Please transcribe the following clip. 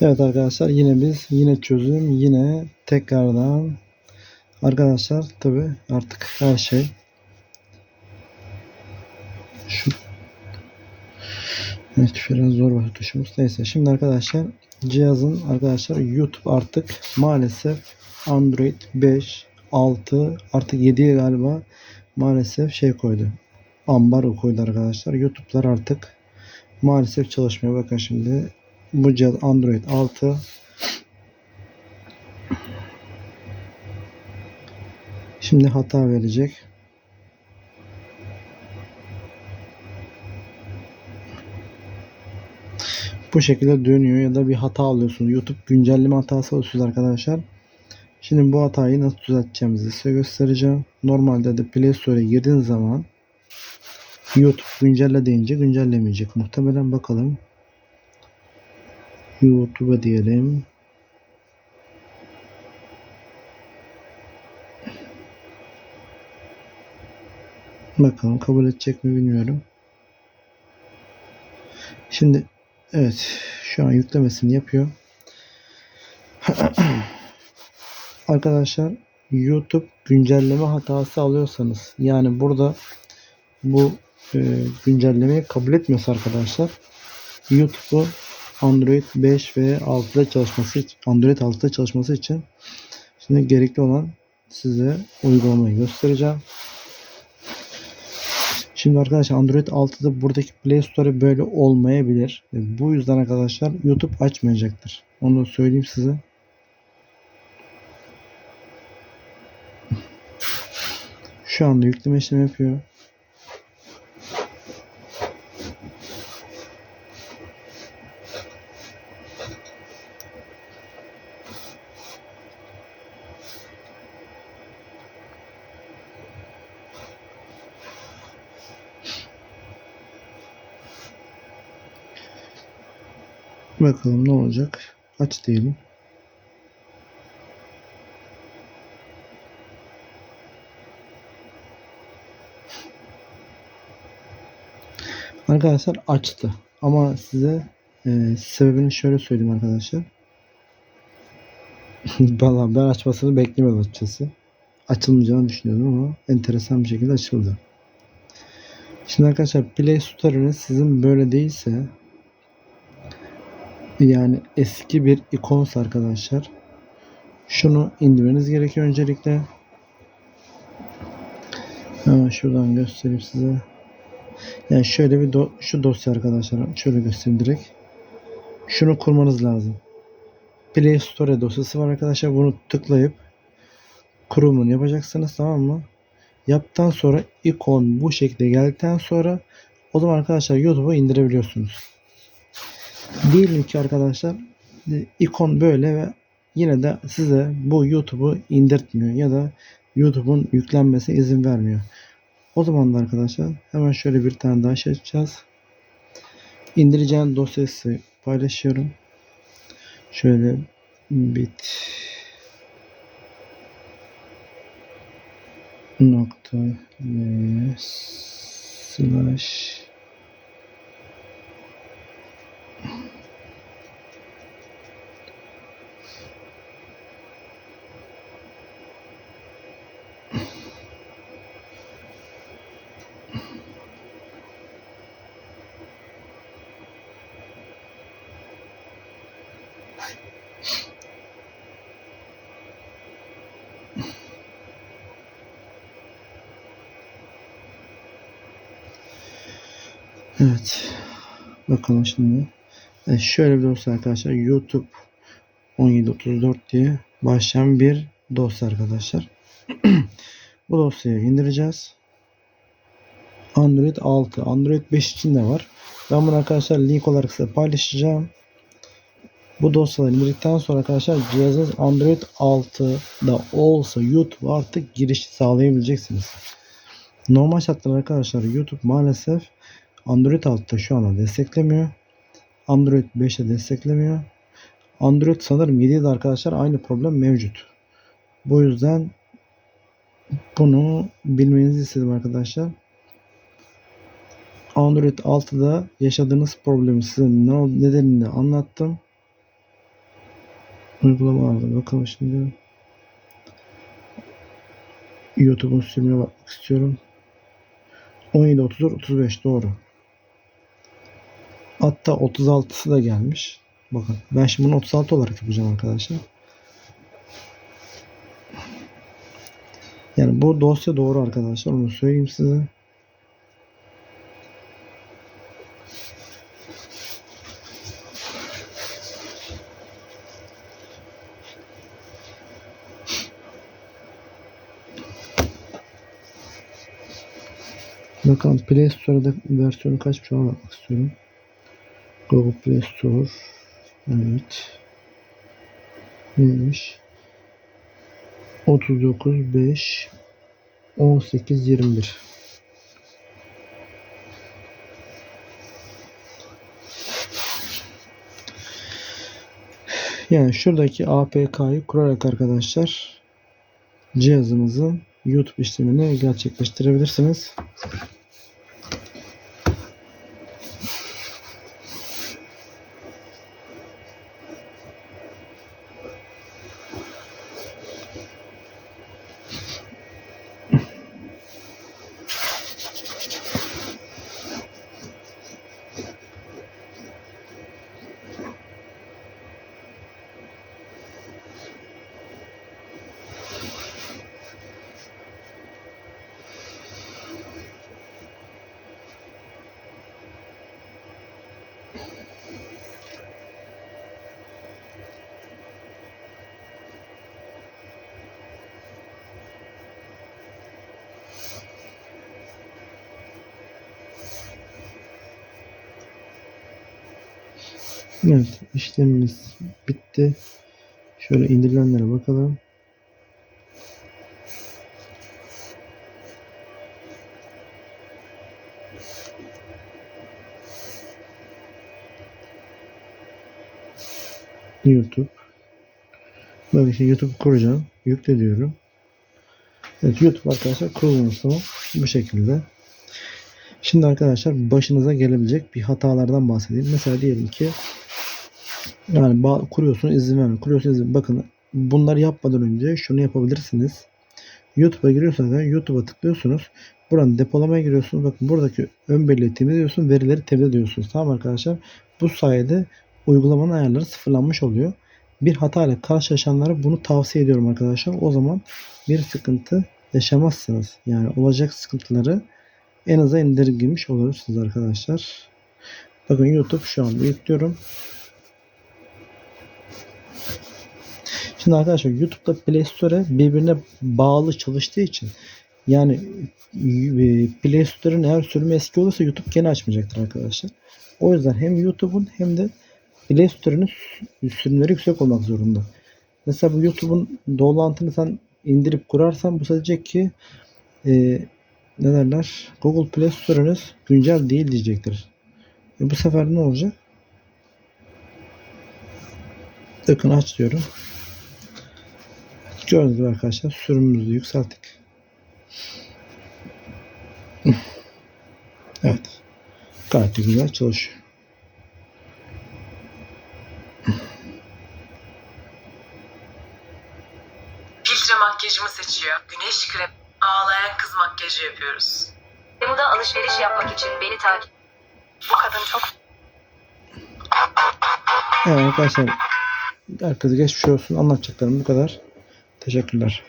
Evet arkadaşlar yine biz yine çözüm yine tekrardan arkadaşlar tabi artık her şey şu Evet biraz zor var tuşumuz. Neyse şimdi arkadaşlar cihazın arkadaşlar YouTube artık maalesef Android 5 6 artık 7'ye galiba maalesef şey koydu. Ambar koydu arkadaşlar. YouTube'lar artık maalesef çalışmıyor. Bakın şimdi bu cihaz Android 6 Şimdi hata verecek. Bu şekilde dönüyor ya da bir hata alıyorsunuz. YouTube güncelleme hatası alıyorsunuz arkadaşlar. Şimdi bu hatayı nasıl düzelteceğimizi size göstereceğim. Normalde de Play Store'a girdiğiniz zaman YouTube güncelle deyince güncellemeyecek. Muhtemelen bakalım. YouTube'a diyelim. Bakalım kabul edecek mi bilmiyorum. Şimdi evet şu an yüklemesini yapıyor. Arkadaşlar YouTube güncelleme hatası alıyorsanız yani burada bu e, güncellemeyi kabul etmiyorsa arkadaşlar YouTube'u Android 5 ve 6'da çalışması Android 6'da çalışması için şimdi gerekli olan size uygulamayı göstereceğim. Şimdi arkadaşlar Android 6'da buradaki Play Store böyle olmayabilir. Bu yüzden arkadaşlar YouTube açmayacaktır. Onu da söyleyeyim size. Şu anda yükleme işlemi yapıyor. Bakalım ne olacak. Aç diyelim. Arkadaşlar açtı. Ama size e, sebebini şöyle söyleyeyim arkadaşlar. Valla ben açmasını beklemiyordum açıkçası. Açılmayacağını düşünüyordum ama enteresan bir şekilde açıldı. Şimdi arkadaşlar Play Store'ınız sizin böyle değilse yani eski bir ikonsa arkadaşlar şunu indirmeniz gerekiyor öncelikle. Hemen şuradan göstereyim size. Yani şöyle bir do şu dosya arkadaşlar şöyle göstereyim direkt. Şunu kurmanız lazım. Play Store dosyası var arkadaşlar. Bunu tıklayıp kurulumunu yapacaksınız tamam mı? Yaptıktan sonra ikon bu şekilde geldikten sonra o zaman arkadaşlar YouTube'u indirebiliyorsunuz. Diyelim ki arkadaşlar e, ikon böyle ve yine de size bu YouTube'u indirtmiyor ya da YouTube'un yüklenmesine izin vermiyor. O zaman da arkadaşlar hemen şöyle bir tane daha şey açacağız. İndireceğim dosyası paylaşıyorum. Şöyle bit nokta slash Evet. Bakalım şimdi. Evet, şöyle bir dosya arkadaşlar. YouTube 1734 diye başlayan bir dosya arkadaşlar. Bu dosyayı indireceğiz. Android 6. Android 5 için de var. Ben bunu arkadaşlar link olarak size paylaşacağım. Bu dosyaları indirdikten sonra arkadaşlar cihazınız Android 6'da olsa YouTube artık giriş sağlayabileceksiniz. Normal şartlarda arkadaşlar YouTube maalesef Android 6'da şu anda desteklemiyor. Android 5'te desteklemiyor. Android sanırım 7'de arkadaşlar aynı problem mevcut. Bu yüzden bunu bilmenizi istedim arkadaşlar. Android 6'da yaşadığınız problemi size ne nedenini anlattım. Uygulama aldım. Bakalım şimdi. YouTube'un sürümüne bakmak istiyorum. 17, 34, 35 doğru. Hatta 36'sı da gelmiş. Bakın ben şimdi bunu 36 olarak yapacağım arkadaşlar. Yani bu dosya doğru arkadaşlar. Onu söyleyeyim size. Bakalım Play Store'da versiyonu kaçmış ona bakmak istiyorum. Google Play Store. Evet. Neymiş? 39 5 18 21 Yani şuradaki APK'yı kurarak arkadaşlar cihazımızın YouTube işlemini gerçekleştirebilirsiniz. Evet işlemimiz bitti. Şöyle indirilenlere bakalım. YouTube. Böyle işte YouTube kuracağım. Yükle diyorum. Evet YouTube arkadaşlar kurulması bu şekilde. Şimdi arkadaşlar başınıza gelebilecek bir hatalardan bahsedeyim. Mesela diyelim ki yani kuruyorsunuz izin vermiyor. Kuruyorsunuz izin Bakın bunları yapmadan önce şunu yapabilirsiniz. YouTube'a giriyorsanız YouTube'a tıklıyorsunuz. Buradan depolamaya giriyorsunuz. Bakın buradaki ön belleği temizliyorsunuz. Verileri temizliyorsunuz. Tamam arkadaşlar. Bu sayede uygulamanın ayarları sıfırlanmış oluyor. Bir hata ile karşılaşanlara bunu tavsiye ediyorum arkadaşlar. O zaman bir sıkıntı yaşamazsınız. Yani olacak sıkıntıları en aza indirgemiş olursunuz arkadaşlar. Bakın YouTube şu anda yüklüyorum. Şimdi arkadaşlar YouTube'da Play Store birbirine bağlı çalıştığı için yani e, Play Store'un eğer sürümü eski olursa YouTube gene açmayacaktır arkadaşlar. O yüzden hem YouTube'un hem de Play Store'un sürümleri yüksek olmak zorunda. Mesela bu YouTube'un doğulantını sen indirip kurarsan bu sadece ki e, ne derler Google Play Store'unuz güncel değil diyecektir. E bu sefer ne olacak? Bakın aç diyorum. Gördüğünüz gibi arkadaşlar sürümümüzü yükselttik. Evet. Gayet de güzel çalışıyor. Filtre makyajımı seçiyor. Güneş krem. Ağlayan kız makyajı yapıyoruz. Temu'da alışveriş yapmak için beni takip. Bu kadın çok Evet arkadaşlar herkese geçmiş olsun. Anlatacaklarım bu kadar. Teşekkürler.